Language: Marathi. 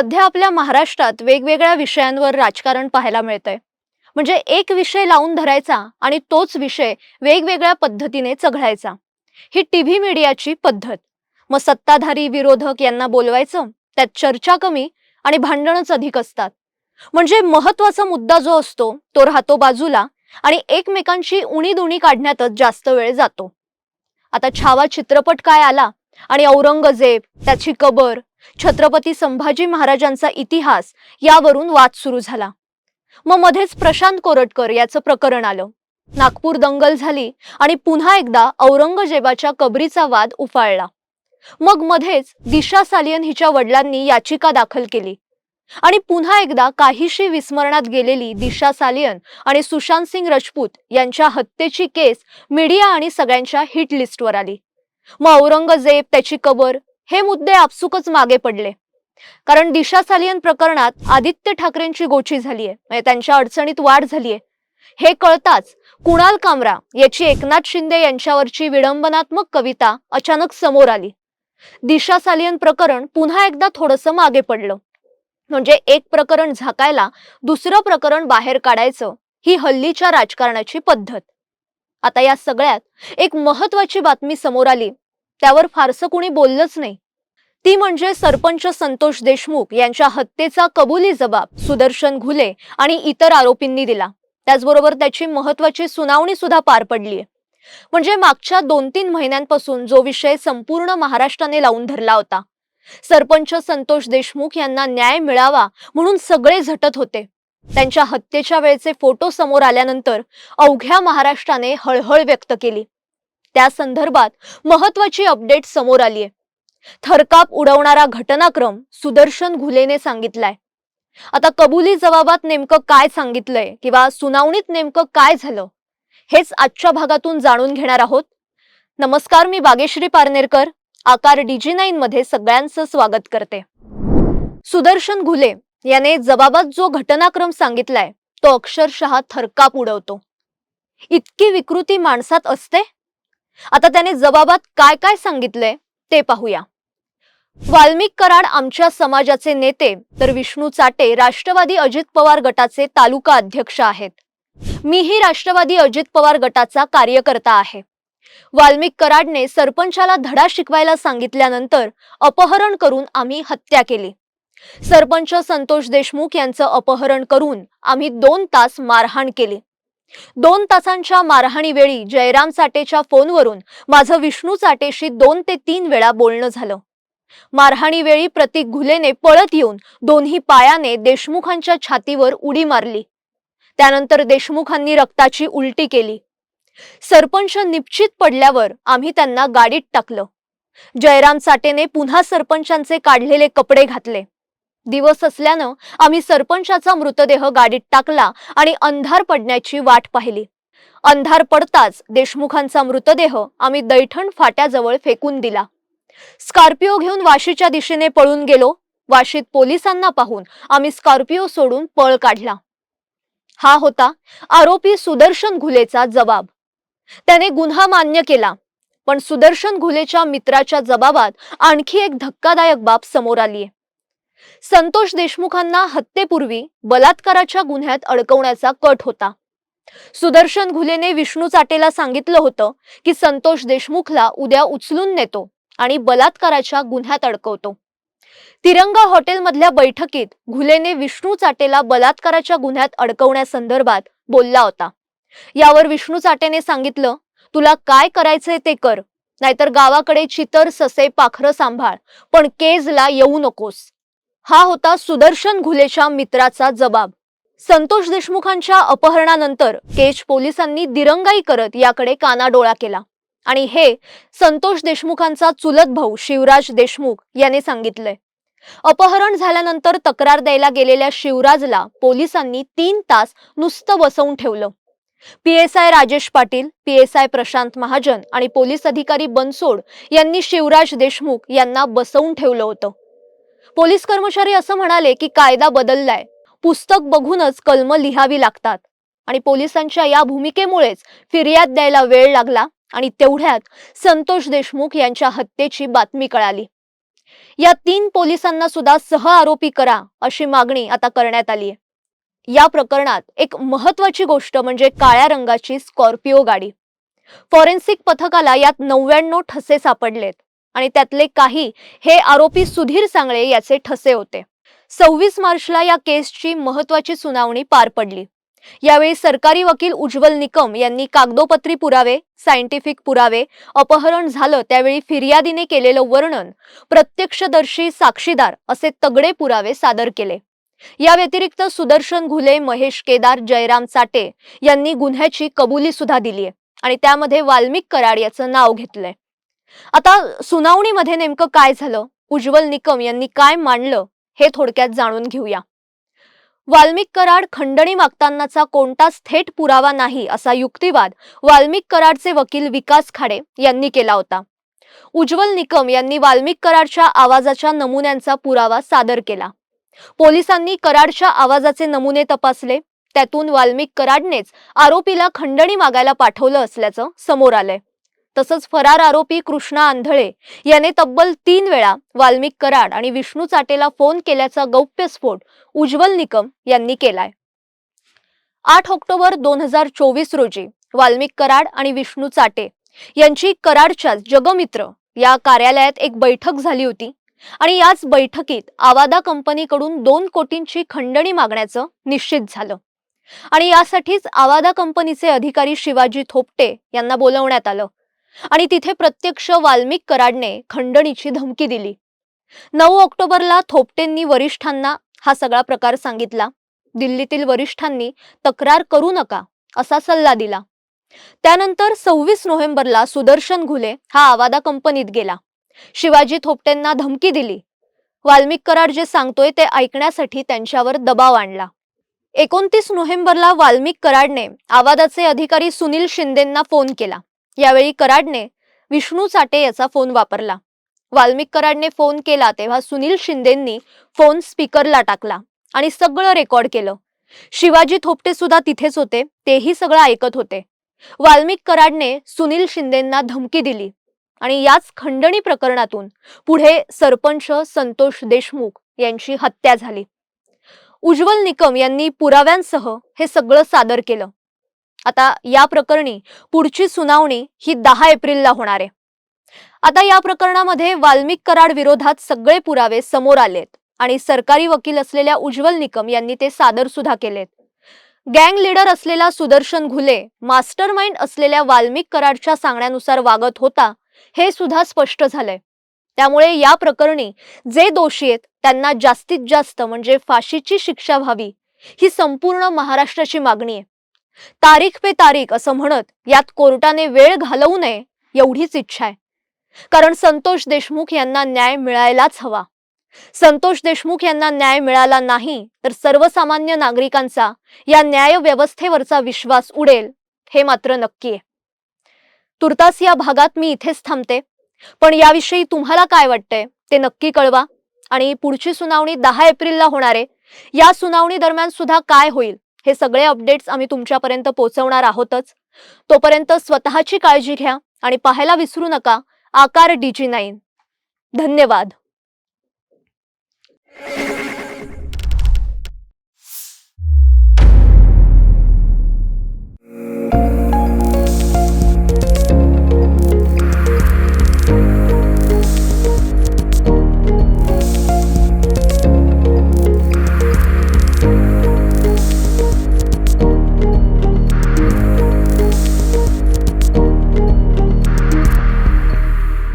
सध्या आपल्या महाराष्ट्रात वेगवेगळ्या विषयांवर राजकारण पाहायला मिळतंय. म्हणजे एक विषय लावून धरायचा आणि तोच विषय वेगवेगळ्या पद्धतीने चघळायचा. ही टीव्ही मीडियाची पद्धत. मग सत्ताधारी विरोधक यांना बोलवायचं त्यात चर्चा कमी आणि भांडणच अधिक असतात. म्हणजे महत्त्वाचा मुद्दा जो असतो तो राहतो बाजूला आणि एकमेकांची उणीदुणी काढण्यातच जास्त वेळ जातो. आता छावा चित्रपट काय आला आणि औरंगजेब त्याची कबर छत्रपती संभाजी महाराजांचा इतिहास यावरून वाद सुरू झाला. मग मध्येच प्रशांत कोरटकर याचं प्रकरण आलं. नागपूर दंगल झाली आणि पुन्हा एकदा औरंगजेबाच्या कबरीचा वाद उफाळला. मग मध्येच दिशा सालियन हिच्या वडिलांनी याचिका दाखल केली. आणि पुन्हा एकदा काहीशी विस्मरणात गेलेली दिशा सालियन आणि सुशांत सिंग राजपूत यांच्या हत्येची केस मीडिया आणि सगळ्यांच्या हिट लिस्टवर आली. मग औरंगजेब त्याची कबर हे मुद्दे आपसुकच मागे पडले. कारण दिशा सालियन प्रकरणात आदित्य ठाकरेंची गोची झालीये. म्हणजे त्यांच्या अडचणीत वाढ झालीये. हे कळताच कुणाल कामरा याची एकनाथ शिंदे यांच्यावरची विडंबनात्मक कविता अचानक समोर आली. दिशा सालियन प्रकरण पुन्हा एकदा थोडंसं मागे पडलं. म्हणजे एक प्रकरण झाकायला दुसरं प्रकरण बाहेर काढायचं ही हल्लीच्या राजकारणाची पद्धत. आता या सगळ्यात एक महत्वाची बातमी समोर आली. त्यावर फारसं कुणी बोललंच नाही. ती म्हणजे सरपंच संतोष देशमुख यांच्या हत्येचा कबुली जबाब सुदर्शन घुले आणि इतर आरोपींनी दिला. त्याचबरोबर त्याची महत्वाची सुनावणी सुद्धा पार पडलीय म्हणजे मागच्या दोन तीन महिन्यांपासून जो विषय संपूर्ण महाराष्ट्राने लावून धरला होता. सरपंच संतोष देशमुख यांना न्याय मिळावा म्हणून सगळे झटत होते. त्यांच्या हत्येच्या वेळेचे फोटो समोर आल्यानंतर अवघ्या महाराष्ट्राने हळहळ व्यक्त केली. त्या संदर्भात महत्वाची अपडेट समोर आलीय. थरकाप उडवणारा घटनाक्रम सुदर्शन घुलेने सांगितलाय. आता कबुली जबाबात नेमकं काय सांगितलंय किंवा सुनावणीत नेमकं काय झालं हेच आजच्या भागातून जाणून घेणार आहोत. नमस्कार मी बागेश्री पारनेरकर आकार डीजी नाईन मध्ये सगळ्यांचं स्वागत करते. सुदर्शन घुले याने जबाबात जो घटनाक्रम सांगितलाय तो अक्षरशः थरकाप उडवतो. इतकी विकृती माणसात असते? आता त्याने जबाबात काय काय सांगितलंय ते पाहूया. वाल्मिक कराड आमच्या समाजाचे नेते तर विष्णू चाटे राष्ट्रवादी अजित पवार गटाचे तालुका अध्यक्ष आहेत. मीही राष्ट्रवादी अजित पवार गटाचा कार्यकर्ता आहे. वाल्मिक कराडने सरपंचाला धडा शिकवायला सांगितल्यानंतर अपहरण करून आम्ही हत्या केली. सरपंच संतोष देशमुख यांचं अपहरण करून आम्ही दोन तास मारहाण केली. दोन तासांच्या मारहाणीवेळी जयराम चाटेच्या फोनवरून माझं विष्णू चाटेशी दोन ते तीन वेळा बोलणं झालं. मारहाणीवेळी प्रतीक घुलेने पळत येऊन दोन्ही पायाने देशमुखांच्या छातीवर उडी मारली. त्यानंतर देशमुखांनी रक्ताची उलटी केली. सरपंच निश्चित पडल्यावर आम्ही त्यांना गाडीत टाकलं. जयराम चाटेने पुन्हा सरपंचांचे काढलेले कपडे घातले. दिवस असल्यानं आम्ही सरपंचाचा मृतदेह गाडीत टाकला आणि अंधार पडण्याची वाट पाहिली. अंधार पडताच देशमुखांचा मृतदेह आम्ही दैठण फाट्याजवळ फेकून दिला. स्कॉर्पिओ घेऊन वाशीच्या दिशेने पळून गेलो. वाशीत पोलिसांना पाहून आम्ही स्कॉर्पिओ सोडून पळ काढला. हा होता आरोपी सुदर्शन घुलेचा जबाब. त्याने गुन्हा मान्य केला पण सुदर्शन घुलेच्या मित्राच्या जबाबात आणखी एक धक्कादायक बाब समोर आलीये. संतोष देशमुखांना हत्येपूर्वी बलात्काराच्या गुन्ह्यात अडकवण्याचा कट होता. सुदर्शन घुलेने विष्णू चाटेला सांगितलं होतं की संतोष देशमुखला उद्या उचलून नेतो आणि बलात्काराच्या गुन्ह्यात अडकवतो. तिरंगा हॉटेलमधल्या बैठकीत घुलेने विष्णू चाटेला बलात्काराच्या गुन्ह्यात अडकवण्यासंदर्भात बोलला होता. यावर विष्णू चाटेने सांगितलं तुला काय करायचंय ते कर नाहीतर गावाकडे चितर ससे पाखरं सांभाळ पण केजला येऊ नकोस. हा होता सुदर्शन घुलेच्या मित्राचा जबाब. संतोष देशमुखांच्या अपहरणानंतर केज पोलिसांनी दिरंगाई करत याकडे कानाडोळा केला. आणि हे संतोष देशमुखांचा चुलत भाऊ शिवराज देशमुख याने सांगितलंय. अपहरण झाल्यानंतर तक्रार द्यायला गेलेल्या शिवराजला पोलिसांनी तीन तास नुसतं बसवून ठेवलं. पीएसआय राजेश पाटील पीएसआय प्रशांत महाजन आणि पोलीस अधिकारी बनसोड यांनी शिवराज देशमुख यांना बसवून ठेवलं होतं. पोलीस कर्मचारी असं म्हणाले की कायदा बदललाय. पुस्तक बघूनच कलम लिहावी लागतात. आणि पोलिसांच्या या भूमिकेमुळेच फिर्याद द्यायला वेळ लागला आणि तेवढ्यात संतोष देशमुख यांच्या हत्येची बातमी कळाली. या तीन पोलिसांना सुद्धा सह आरोपी करा अशी मागणी आता करण्यात आली आहे. या प्रकरणात एक महत्वाची गोष्ट म्हणजे काळ्या रंगाची स्कॉर्पिओ गाडी. फॉरेन्सिक पथकाला यात नव्याण्णव ठसे सापडलेत. आणि त्यातले काही हे आरोपी सुधीर सांगळे याचे ठसे होते. सव्वीस मार्चला या केसची महत्वाची सुनावणी पार पडली. यावेळी सरकारी वकील उज्ज्वल निकम यांनी कागदोपत्री पुरावे सायंटिफिक पुरावे अपहरण झालं त्यावेळी फिर्यादीने केलेलं वर्णन प्रत्यक्षदर्शी साक्षीदार असे तगडे पुरावे सादर केले. या व्यतिरिक्त सुदर्शन घुले महेश केदार जयराम चाटे यांनी गुन्ह्याची कबुली सुद्धा दिली आणि त्यामध्ये वाल्मिक कराड याचं नाव घेतलंय. आता सुनावणीमध्ये नेमकं काय झालं? उज्ज्वल निकम यांनी काय मांडलं? हे थोडक्यात जाणून घेऊया. वाल्मिक कराड खंडणी मागतानाचा कोणताच थेट पुरावा नाही असा युक्तिवाद वाल्मिक कराडचे वकील विकास खाडे यांनी केला होता. उज्ज्वल निकम यांनी वाल्मिक कराडच्या आवाजाच्या नमुन्यांचा पुरावा सादर केला. पोलिसांनी कराडच्या आवाजाचे नमुने तपासले. त्यातून वाल्मिक कराडनेच आरोपीला खंडणी मागायला पाठवलं असल्याचं समोर आलंय. तसंच फरार आरोपी कृष्णा आंधळे याने तब्बल तीन वेळा वाल्मिक कराड आणि विष्णू चाटेला फोन केल्याचा गौप्यस्फोट उज्ज्वल निकम यांनी केलाय. आठ ऑक्टोबर दोन हजार चोवीस रोजी वाल्मिक कराड आणि विष्णू चाटे यांची कराडच्या जगमित्र या कार्यालयात एक बैठक झाली होती आणि याच बैठकीत आवादा कंपनीकडून दोन कोटींची खंडणी मागण्याचं निश्चित झालं. आणि यासाठीच आवादा कंपनीचे अधिकारी शिवाजी थोपटे यांना बोलवण्यात आलं. आणि तिथे प्रत्यक्ष वाल्मिक कराडने खंडणीची धमकी दिली. नऊ ऑक्टोबरला थोपटेंनी वरिष्ठांना हा सगळा प्रकार सांगितला. दिल्लीतील वरिष्ठांनी तक्रार करू नका असा सल्ला दिला. त्यानंतर सव्वीस नोव्हेंबरला सुदर्शन घुले हा आवादा कंपनीत गेला. शिवाजी थोपटेंना धमकी दिली. वाल्मिक कराड जे सांगतोय ते ऐकण्यासाठी त्यांच्यावर दबाव आणला. एकोणतीस नोव्हेंबरला वाल्मिक कराडने आवादाचे अधिकारी सुनील शिंदेंना फोन केला. यावेळी कराडने विष्णू चाटे याचा फोन वापरला. वाल्मिक कराडने फोन केला तेव्हा सुनील शिंदेंनी फोन स्पीकरला टाकला आणि सगळं रेकॉर्ड केलं. शिवाजी थोपटे सुद्धा तिथेच होते तेही सगळं ऐकत होते. वाल्मिक कराडने सुनील शिंदेंना धमकी दिली आणि याच खंडणी प्रकरणातून पुढे सरपंच संतोष देशमुख यांची हत्या झाली. उज्ज्वल निकम यांनी पुराव्यांसह हे सगळं सादर केलं. आता या प्रकरणी पुढची सुनावणी ही दहा एप्रिलला होणार आहे. आता या प्रकरणामध्ये वाल्मिक कराड विरोधात सगळे पुरावे समोर आलेत आणि सरकारी वकील असलेल्या उज्ज्वल निकम यांनी ते सादर सुद्धा केलेत. गँग लीडर असलेला सुदर्शन घुले मास्टर माइंड असलेल्या वाल्मिक कराडच्या सांगण्यानुसार वागत होता हे सुद्धा स्पष्ट झालंय. त्यामुळे या प्रकरणी जे दोषी आहेत त्यांना जास्तीत जास्त म्हणजे फाशीची शिक्षा व्हावी ही संपूर्ण महाराष्ट्राची मागणी आहे. तारीख पे तारीख असं म्हणत यात कोर्टाने वेळ घालवू नये एवढीच इच्छा आहे. कारण संतोष देशमुख यांना न्याय मिळायलाच हवा. संतोष देशमुख यांना न्याय मिळाला नाही तर सर्वसामान्य नागरिकांचा या न्याय व्यवस्थेवरचा विश्वास उडेल हे मात्र नक्की आहे. तुर्तास या भागात मी इथेच थांबते. पण याविषयी तुम्हाला काय वाटतंय ते नक्की कळवा. आणि पुढची सुनावणी दहा एप्रिलला होणार आहे. या सुनावणी दरम्यान सुद्धा काय होईल हे सगळे अपडेट्स आम्ही तुमच्यापर्यंत पोहोचवणार आहोतच. तोपर्यंत स्वतःची काळजी घ्या आणि पाहायला विसरू नका आकार डीजी नाईन. धन्यवाद.